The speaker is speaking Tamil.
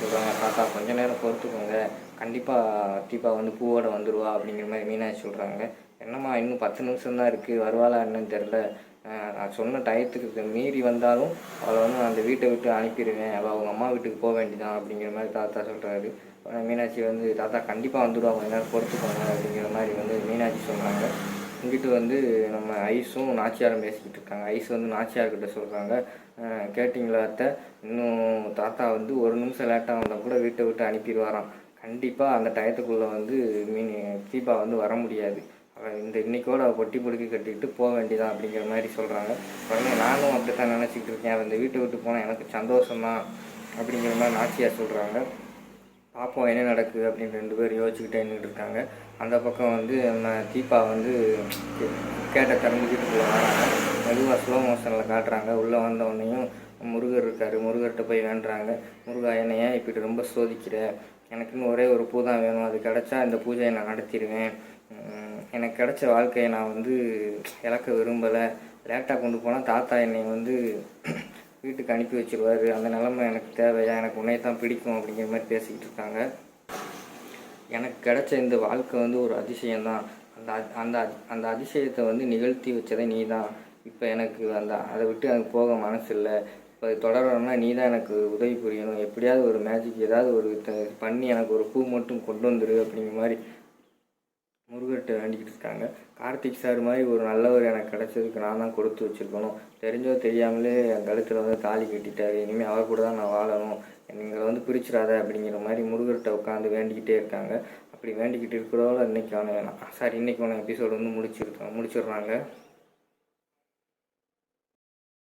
சொல்கிறாங்க தாத்தா கொஞ்ச நேரம் பொறுத்துக்கோங்க. கண்டிப்பாக தீபா வந்து பூவோட வந்துடுவா அப்படிங்கிற மாதிரி மீனாட்சி சொல்கிறாங்க என்னம்மா இன்னும் பத்து நிமிஷம் தான் இருக்குது வருவாளா என்னன்னு தெரில நான் சொன்ன டயத்துக்கு மீறி வந்தாலும் அவளை வந்து அந்த வீட்டை விட்டு அனுப்பிடுவேன். அவள் அவங்க அம்மா வீட்டுக்கு போக வேண்டியதான் அப்படிங்கிற மாதிரி தாத்தா சொல்கிறாரு மீனாட்சி வந்து தாத்தா கண்டிப்பாக வந்துடுவா கொஞ்ச நேரம் பொறுத்துக்கோங்க அப்படிங்கிற மாதிரி வந்து மீனாட்சி சொன்னாங்க. இங்கிட்டு வந்து நம்ம ஐஸும் நாச்சியாரும் பேசிக்கிட்டு இருக்காங்க ஐஸ் வந்து நாச்சியார்கிட்ட சொல்கிறாங்க கேட்டிங்களா அத்தை? இன்னும் தாத்தா வந்து ஒரு நிமிஷம் லேட்டாக வந்தால் கூட வீட்டை விட்டு அனுப்பிடுவாராம். கண்டிப்பாக அந்த டயத்துக்குள்ளே வந்து மீன் தீபா வந்து வர முடியாது. இந்த இன்றைக்கோடு அவள் பொட்டி பொடுக்கி கட்டிக்கிட்டு போக வேண்டியதான் அப்படிங்கிற மாதிரி சொல்கிறாங்க உடனே நானும் அப்படி தான் நினச்சிக்கிட்டு இருக்கேன் அந்த வீட்டை விட்டு போனால் எனக்கு சந்தோஷம்தான் அப்படிங்கிற மாதிரி நாச்சியார் சொல்கிறாங்க பார்ப்போம் என்ன நடக்குது அப்படின்னு ரெண்டு பேரும் யோசிச்சுக்கிட்டே நின்றுட்டு இருக்காங்க. அந்த பக்கம் வந்து நம்ம தீபா வந்து கேட்ட திறந்துக்கிட்டு போகிறாங்க மெதுவாக ஸ்லோ மோஷனில் காட்டுறாங்க. உள்ளே வந்த உடனேயும் முருகர் இருக்கார். முருகர்கிட்ட போய் வேண்டுறாங்க. முருகா என்னையா இப்படி ரொம்ப சோதிக்கிற? எனக்குன்னு ஒரே ஒரு பூ தான் வேணும். அது கிடச்சா இந்த பூஜையை நான் நடத்திடுவேன். எனக்கு கிடைச்ச வாழ்க்கையை நான் வந்து இழக்க விரும்பலை. லேட்டாக கொண்டு போனால் தாத்தா என்னை வந்து வீட்டுக்கு அனுப்பி வச்சிருவாரு. அந்த நிலமை எனக்கு தேவையா எனக்கு உன்னை தான் பிடிக்கும் அப்படிங்கிற மாதிரி பேசிக்கிட்டு இருக்காங்க. எனக்கு கிடைச்ச இந்த வாழ்க்கை வந்து ஒரு அதிசயம்தான். அந்த அ- அந்த அ- அந்த அதிசயத்தை வந்து நிகழ்த்தி வச்சதே நீ தான் இப்போ எனக்கு அந்த அதை விட்டு எனக்கு போக மனசு இல்லை இப்போ அது தொடரணும்னா நீ தான் எனக்கு உதவி புரியணும். எப்படியாவது ஒரு மேஜிக் ஏதாவது ஒரு த- பண்ணி எனக்கு ஒரு பூ மட்டும் கொண்டு வந்துடு அப்படிங்கிற மாதிரி முருகர்கிட்ட வேண்டிக்கிட்டு இருக்காங்க. கார்த்திக் சார் மாதிரி ஒரு நல்லவர் எனக்கு கிடைச்சதுக்கு நான் தான் கொடுத்து வச்சிருக்கணும். தெரிஞ்சோ தெரியாமலே என் கழுத்தில் வந்து தாலி கட்டிட்டாரு. இனிமேல் அவர் கூட தான் நான் வாழணும். எங்களை வந்து பிரிச்சிடாத அப்படிங்கிற மாதிரி முருகர்கிட்ட உட்காந்து வேண்டிக்கிட்டே இருக்காங்க. அப்படி வேண்டிக்கிட்டு இருக்கிறதோட இன்னைக்கான சாரி இன்னைக்கான எபிசோடு வந்து முடிச்சிருக்கோம். முடிச்சிடுறாங்க.